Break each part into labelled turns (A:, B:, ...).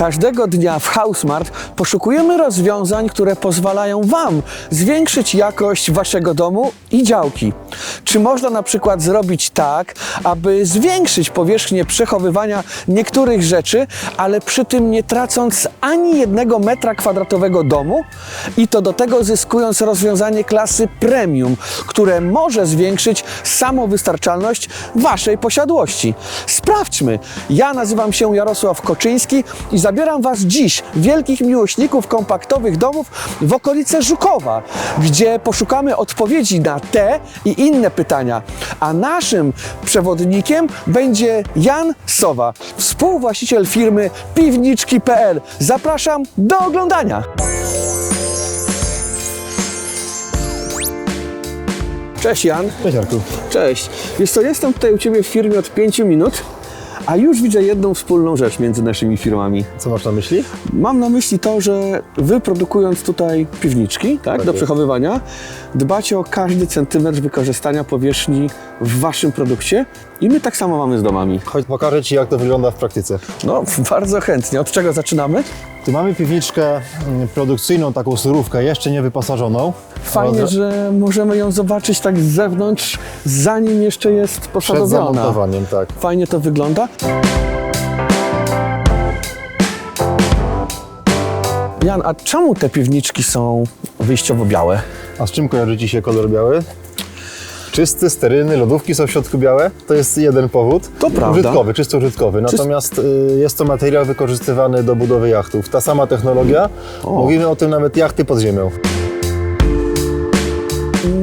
A: Każdego dnia w Housemart poszukujemy rozwiązań, które pozwalają Wam zwiększyć jakość Waszego domu i działki. Czy można na przykład zrobić tak, aby zwiększyć powierzchnię przechowywania niektórych rzeczy, ale przy tym nie tracąc ani jednego metra kwadratowego domu? I to do tego zyskując rozwiązanie klasy premium, które może zwiększyć samowystarczalność Waszej posiadłości. Sprawdźmy. Ja nazywam się Jarosław Koczyński i zabieram Was dziś, wielkich miłośników kompaktowych domów, w okolice Żukowa, gdzie poszukamy odpowiedzi na te i inne pytania. A naszym przewodnikiem będzie Jan Sowa, współwłaściciel firmy piwniczki.pl. Zapraszam do oglądania. Cześć Jan.
B: Cześć Jarku.
A: Cześć. Wiesz co, jestem tutaj u Ciebie w firmie od 5 minut, a już widzę jedną wspólną rzecz między naszymi firmami.
B: Co masz na myśli?
A: Mam na myśli to, że Wy produkując tutaj piwniczki, tak, do
B: jest.
A: przechowywania, dbacie o każdy centymetr wykorzystania powierzchni w Waszym produkcie i my tak samo mamy z domami.
B: Chodź pokażę Ci jak to wygląda w praktyce.
A: No, bardzo chętnie. Od czego zaczynamy?
B: Tu mamy piwniczkę mm, produkcyjną, taką surówkę, jeszcze nie wyposażoną.
A: Fajnie, że możemy ją zobaczyć tak z zewnątrz, zanim jeszcze jest
B: Przed
A: posadowiona.
B: zamontowaniem, tak.
A: Fajnie to wygląda. Jan, a czemu te piwniczki są wyjściowo białe?
B: A z czym kojarzy Ci się kolor biały? Czysty, sterylny, lodówki są w środku białe. To jest jeden powód.
A: To prawda.
B: Użytkowy, czysto użytkowy. Natomiast y, jest to materiał wykorzystywany do budowy jachtów. Ta sama technologia.
A: O.
B: Mówimy o tym nawet jachty pod ziemią.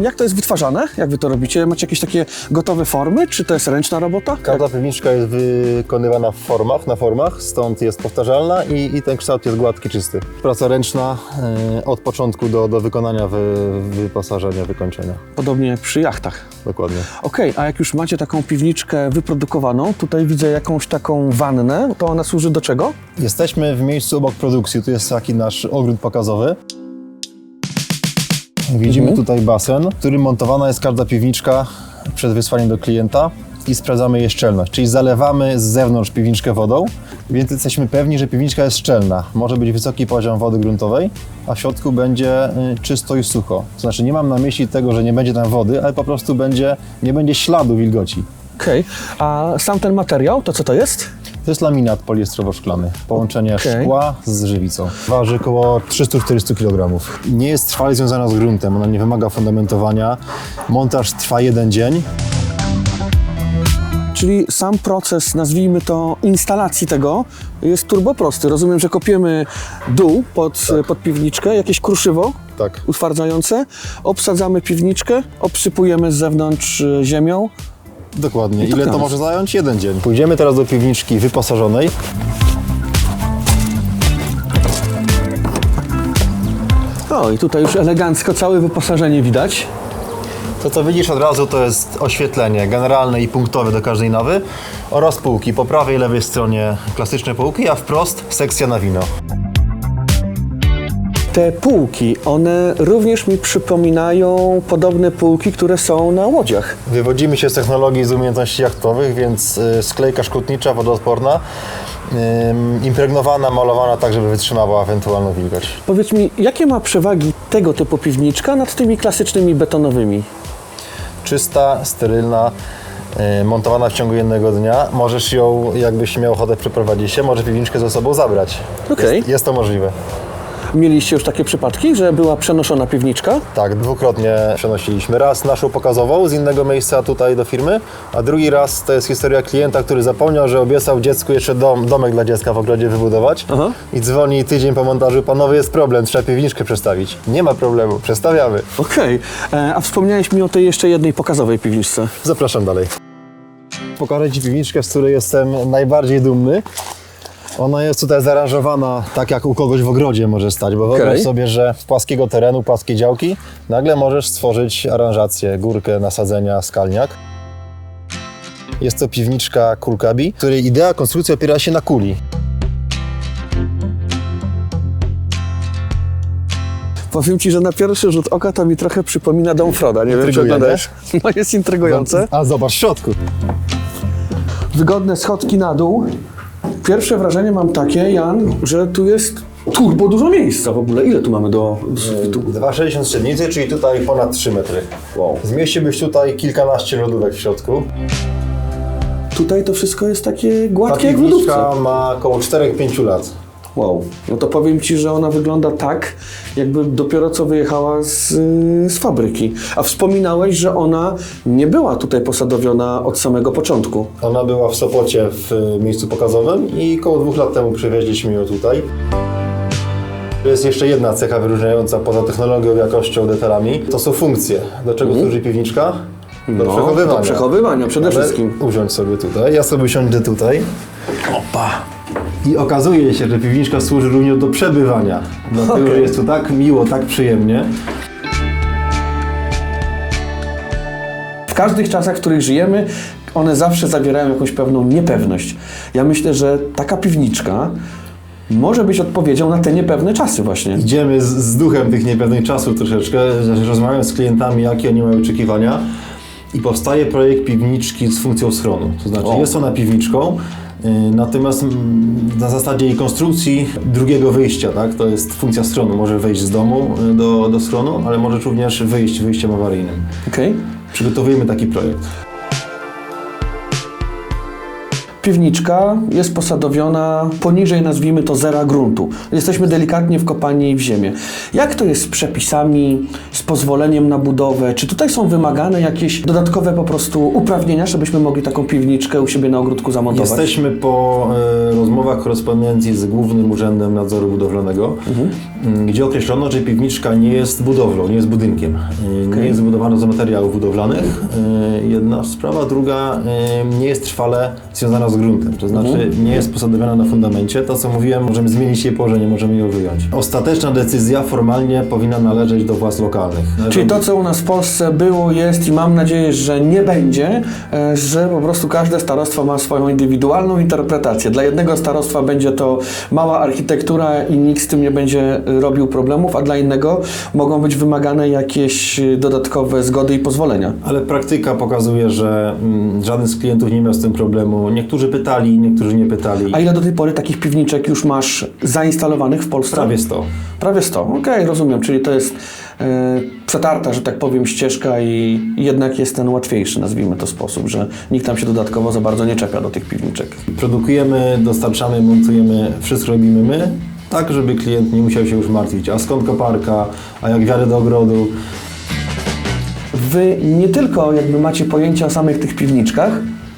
A: Jak to jest wytwarzane? Jak wy to robicie? Macie jakieś takie gotowe formy? Czy to jest ręczna robota?
B: Każda piwniczka jest wykonywana w formach, na formach, stąd jest powtarzalna i, i ten kształt jest gładki, czysty. Praca ręczna y, od początku do, do wykonania wy, wyposażenia, wykończenia.
A: Podobnie jak przy jachtach.
B: Dokładnie.
A: Okej, a jak już macie taką piwniczkę wyprodukowaną, tutaj widzę jakąś taką wannę, to ona służy do czego?
B: Jesteśmy w miejscu obok produkcji, tu jest taki nasz ogród pokazowy. Widzimy tutaj basen, w którym montowana jest każda piwniczka przed wysłaniem do klienta i sprawdzamy jej szczelność, czyli zalewamy z zewnątrz piwniczkę wodą, więc jesteśmy pewni, że piwniczka jest szczelna. Może być wysoki poziom wody gruntowej, a w środku będzie y, czysto i sucho. To znaczy nie mam na myśli tego, że nie będzie tam wody, ale po prostu będzie, nie będzie śladu wilgoci.
A: Okej, a sam ten materiał, to co to jest?
B: To jest laminat poliestrowo-szklany. Połączenie
A: Okej.
B: szkła z żywicą. Waży około 300-400 kg. Nie jest trwale związana z gruntem, ona nie wymaga fundamentowania. Montaż trwa jeden dzień.
A: Czyli sam proces, nazwijmy to, instalacji tego jest turboprosty. Rozumiem, że kopiemy dół pod, pod piwniczkę, jakieś kruszywo
B: Tak.
A: utwardzające, obsadzamy piwniczkę, obsypujemy z zewnątrz e, ziemią.
B: Dokładnie.
A: I to
B: Ile to
A: koniec.
B: może zająć? Jeden dzień. Pójdziemy teraz do piwniczki wyposażonej.
A: O, i tutaj już elegancko całe wyposażenie widać.
B: To, co widzisz od razu, to jest oświetlenie generalne i punktowe do każdej nawy oraz półki. Po prawej i lewej stronie klasyczne półki, a wprost sekcja na wino.
A: Te półki, one również mi przypominają podobne półki, które są na łodziach.
B: Wywodzimy się z technologii z umiejętności jachtowych, więc y, sklejka szkutnicza, wodoodporna, ym, impregnowana, malowana tak, żeby wytrzymała ewentualną wilgoć.
A: Powiedz mi, jakie ma przewagi tego typu piwniczka nad tymi klasycznymi betonowymi?
B: Czysta, sterylna, y, montowana w ciągu jednego dnia. Możesz ją, jakbyś miał ochotę przeprowadzić się, może piwniczkę ze sobą zabrać.
A: Okej.
B: Jest, jest to możliwe.
A: Mieliście już takie przypadki, że była przenoszona piwniczka?
B: Tak, dwukrotnie przenosiliśmy. Raz naszą pokazową z innego miejsca tutaj do firmy, a drugi raz to jest historia klienta, który zapomniał, że obiecał dziecku jeszcze dom, domek dla dziecka w ogrodzie wybudować
A: Aha.
B: i dzwoni tydzień po montażu, panowie jest problem, trzeba piwniczkę przestawić. Nie ma problemu, przestawiamy.
A: Okej, E, a wspomniałeś mi o tej jeszcze jednej pokazowej piwniczce.
B: Zapraszam dalej. Pokażę Ci piwniczkę, z której jestem najbardziej dumny. Ona jest tutaj zaaranżowana tak, jak u kogoś w ogrodzie może stać, bo wyobraź sobie, że w płaskiego terenu, płaskiej działki, nagle możesz stworzyć aranżację, górkę, nasadzenia, skalniak. Jest to piwniczka Kulkabi, której idea konstrukcji opiera się na kuli.
A: Powiem Ci, że na pierwszy rzut oka to mi trochę przypomina dom Froda. Nie wiem, czy oglądasz. No jest intrygujące.
B: A zobacz w środku.
A: Wygodne schodki na dół. Pierwsze wrażenie mam takie, Jan, że tu jest turbo dużo miejsca w ogóle. Ile tu mamy do, sufitu?
B: 2,60 średnicy, czyli tutaj ponad 3 metry.
A: Wow.
B: Zmieściłbyś tutaj kilkanaście lodówek w środku.
A: Tutaj to wszystko jest takie
B: Ta
A: gładkie jak w lodówce.
B: piwniczka ma około 4-5 lat.
A: Wow. No to powiem Ci, że ona wygląda tak, jakby dopiero co wyjechała z, y, z fabryki. A wspominałeś, że ona nie była tutaj posadowiona od samego początku.
B: Ona była w Sopocie w y, miejscu pokazowym i około dwóch lat temu przywieźliśmy ją tutaj. Jest jeszcze jedna cecha wyróżniająca poza technologią, jakością, detalami. To są funkcje. Do czego służy piwniczka? Do przechowywania.
A: Mhm. do przechowywania przede
B: Ale
A: wszystkim.
B: Usiądź sobie tutaj. Ja sobie usiądę tutaj.
A: Opa.
B: I okazuje się, że piwniczka służy również do przebywania. Dlatego,
A: Okej.
B: że jest tu tak miło, tak przyjemnie.
A: W każdych czasach, w których żyjemy, one zawsze zawierają jakąś pewną niepewność. Ja myślę, że taka piwniczka może być odpowiedzią na te niepewne czasy właśnie.
B: Idziemy z, z duchem tych niepewnych czasów troszeczkę, rozmawiamy z klientami, jakie oni mają oczekiwania i powstaje projekt piwniczki z funkcją schronu. To znaczy
A: O.
B: jest ona piwniczką, natomiast mm, na zasadzie jej konstrukcji drugiego wyjścia, tak? To jest funkcja schronu. Może wejść z domu y, do, do schronu, ale może również wyjść wyjściem awaryjnym.
A: Okej?
B: Przygotowujemy taki projekt.
A: Piwniczka jest posadowiona poniżej, nazwijmy to, zera gruntu. Jesteśmy delikatnie wkopani w ziemię. Jak to jest z przepisami, z pozwoleniem na budowę? Czy tutaj są wymagane jakieś dodatkowe po prostu uprawnienia, żebyśmy mogli taką piwniczkę u siebie na ogródku zamontować?
B: Jesteśmy po e, rozmowach, korespondencji z Głównym Urzędem Nadzoru Budowlanego, m, gdzie określono, że piwniczka nie jest budowlą, nie jest budynkiem. E, Nie jest zbudowana z materiałów budowlanych. E, jedna sprawa. Druga, e, nie jest trwale związana z gruntem. To znaczy nie jest posadowiona na fundamencie. To, co mówiłem, możemy zmienić jej położenie, możemy ją wyjąć. Ostateczna decyzja formalnie powinna należeć do władz lokalnych.
A: Czyli to, co u nas w Polsce było, jest i mam nadzieję, że nie będzie, e, że po prostu każde starostwo ma swoją indywidualną interpretację. Dla jednego starostwa będzie to mała architektura i nikt z tym nie będzie robił problemów, a dla innego mogą być wymagane jakieś dodatkowe zgody i pozwolenia.
B: Ale praktyka pokazuje, że mm, żaden z klientów nie miał z tym problemu. Niektórzy pytali, niektórzy nie pytali.
A: A ile do tej pory takich piwniczek już masz zainstalowanych w Polsce?
B: Prawie 100.
A: Prawie 100. Okej, rozumiem. Czyli to jest e, przetarta, że tak powiem, ścieżka i jednak jest ten łatwiejszy, nazwijmy to sposób, że nikt tam się dodatkowo za bardzo nie czepia do tych piwniczek.
B: Produkujemy, dostarczamy, montujemy, wszystko robimy my, tak żeby klient nie musiał się już martwić, a skąd koparka, a jak wiary do ogrodu.
A: Wy nie tylko jakby macie pojęcie o samych tych piwniczkach,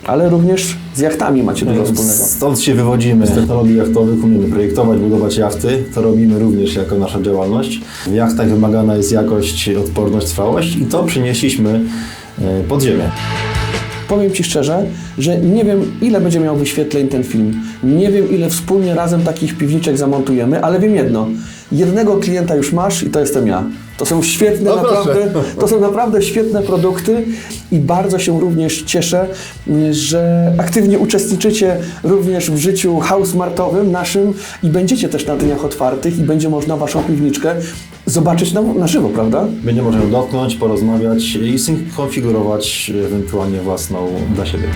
A: ale również z jachtami macie dużo wspólnego.
B: Stąd się wywodzimy z technologii jachtowych, umiemy projektować, budować jachty, to robimy również jako nasza działalność. W jachtach wymagana jest jakość, odporność, trwałość i to przynieśliśmy e, pod ziemię.
A: Powiem Ci szczerze, że nie wiem, ile będzie miał wyświetleń ten film. Nie wiem, ile wspólnie razem takich piwniczek zamontujemy, ale wiem jedno. Jednego klienta już masz i to jestem ja. To są świetne,
B: No
A: naprawdę, to są naprawdę świetne produkty i bardzo się również cieszę, że aktywnie uczestniczycie również w życiu housemartowym naszym i będziecie też na dniach otwartych i będzie można Waszą piwniczkę zobaczyć na, na żywo, prawda?
B: Będzie można dotknąć, porozmawiać i skonfigurować ewentualnie własną dla siebie.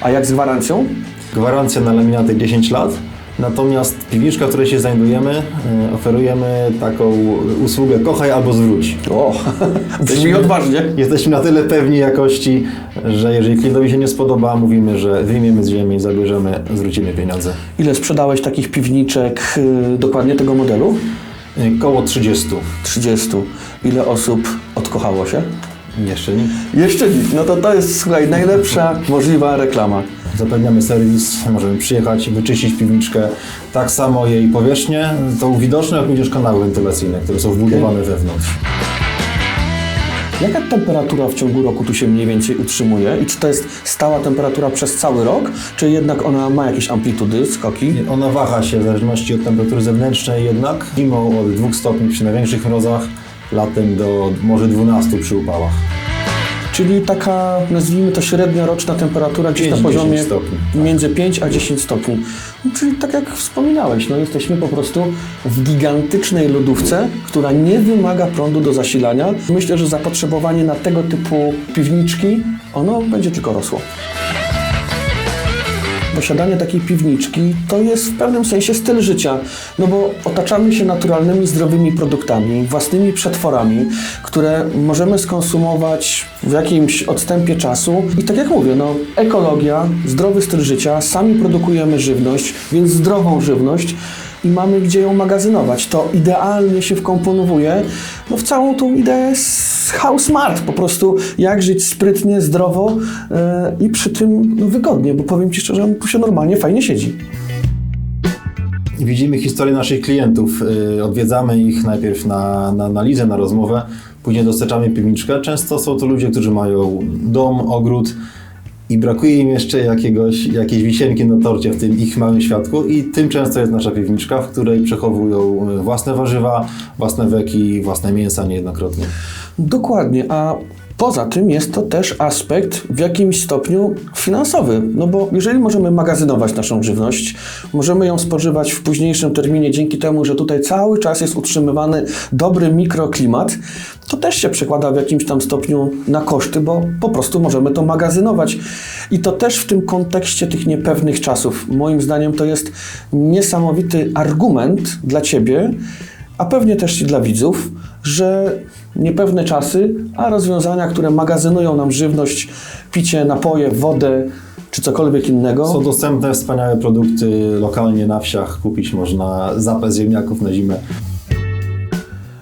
A: A jak z gwarancją?
B: Gwarancja na laminaty 10 lat. Natomiast piwniczka, w której się znajdujemy, e, oferujemy taką usługę kochaj albo zwróć.
A: O, brzmi odważnie.
B: Jesteśmy na tyle pewni jakości, że jeżeli klientowi się nie spodoba, mówimy, że wyjmiemy z ziemi, zabierzemy, zwrócimy pieniądze.
A: Ile sprzedałeś takich piwniczek y, dokładnie tego modelu?
B: E, Koło 30.
A: 30. Ile osób odkochało się?
B: Jeszcze nikt.
A: Jeszcze nikt. No to to jest, słuchaj, najlepsza możliwa reklama.
B: Zapewniamy serwis, możemy przyjechać, wyczyścić piwniczkę. Tak samo jej powierzchnię, tą widoczną, jak również kanały wentylacyjne, które są wbudowane wewnątrz.
A: Jaka temperatura w ciągu roku tu się mniej więcej utrzymuje? I czy to jest stała temperatura przez cały rok, czy jednak ona ma jakieś amplitudy, skoki?
B: Ona waha się w zależności od temperatury zewnętrznej jednak. Zimą od 2 stopni przy największych mrozach, latem do może 12 przy upałach.
A: Czyli taka, nazwijmy to średnia roczna temperatura gdzieś na
B: 5-10
A: poziomie
B: stopni.
A: między 5 a 10 stopni. No, czyli tak jak wspominałeś, no jesteśmy po prostu w gigantycznej lodówce, która nie wymaga prądu do zasilania. Myślę, że zapotrzebowanie na tego typu piwniczki, ono będzie tylko rosło. Posiadanie takiej piwniczki to jest w pewnym sensie styl życia, no bo otaczamy się naturalnymi, zdrowymi produktami, własnymi przetworami, które możemy skonsumować w jakimś odstępie czasu. I tak jak mówię, no, ekologia, zdrowy styl życia, sami produkujemy żywność, więc zdrową żywność i mamy gdzie ją magazynować. To idealnie się wkomponowuje no, w całą tą ideę House Smart. Po prostu jak żyć sprytnie, zdrowo e, i przy tym no, wygodnie, bo powiem Ci szczerze, on tu się normalnie fajnie siedzi.
B: Widzimy historię naszych klientów. Y, Odwiedzamy ich najpierw na, na analizę, na rozmowę, później dostarczamy piwniczkę. Często są to ludzie, którzy mają dom, ogród i brakuje im jeszcze jakiegoś, jakiejś wisienki na torcie w tym ich małym świadku i tym często jest nasza piwniczka, w której przechowują y, własne warzywa, własne weki, własne mięsa niejednokrotnie.
A: Dokładnie, a poza tym jest to też aspekt w jakimś stopniu finansowy, no bo jeżeli możemy magazynować naszą żywność, możemy ją spożywać w późniejszym terminie dzięki temu, że tutaj cały czas jest utrzymywany dobry mikroklimat, to też się przekłada w jakimś tam stopniu na koszty, bo po prostu możemy to magazynować. I to też w tym kontekście tych niepewnych czasów. Moim zdaniem to jest niesamowity argument dla Ciebie, a pewnie też i dla widzów, że niepewne czasy, a rozwiązania, które magazynują nam żywność, picie, napoje, wodę czy cokolwiek innego.
B: Są dostępne wspaniałe produkty lokalnie na wsiach, kupić można zapę ziemniaków na zimę.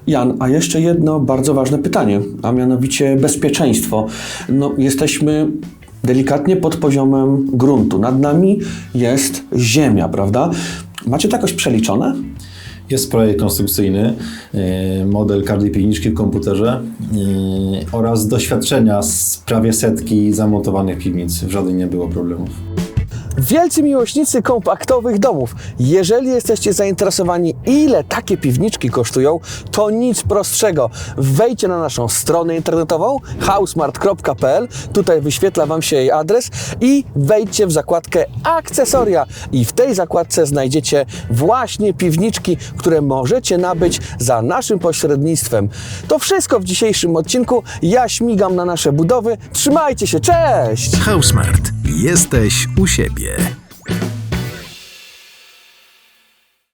A: Jan, a jeszcze jedno bardzo ważne pytanie, a mianowicie bezpieczeństwo. No, jesteśmy delikatnie pod poziomem gruntu. Nad nami jest ziemia, prawda? Macie to jakoś przeliczone?
B: Jest projekt konstrukcyjny, yy, model każdej piwniczki w komputerze yy, oraz doświadczenia z prawie setki zamontowanych piwnic. W żadnej nie było problemów.
A: Wielcy miłośnicy kompaktowych domów, jeżeli jesteście zainteresowani, ile takie piwniczki kosztują, to nic prostszego. Wejdźcie na naszą stronę internetową housemart.pl, tutaj wyświetla Wam się jej adres i wejdźcie w zakładkę akcesoria i w tej zakładce znajdziecie właśnie piwniczki, które możecie nabyć za naszym pośrednictwem. To wszystko w dzisiejszym odcinku. Ja śmigam na nasze budowy. Trzymajcie się, cześć!
C: Housemart. Jesteś u siebie. yeah.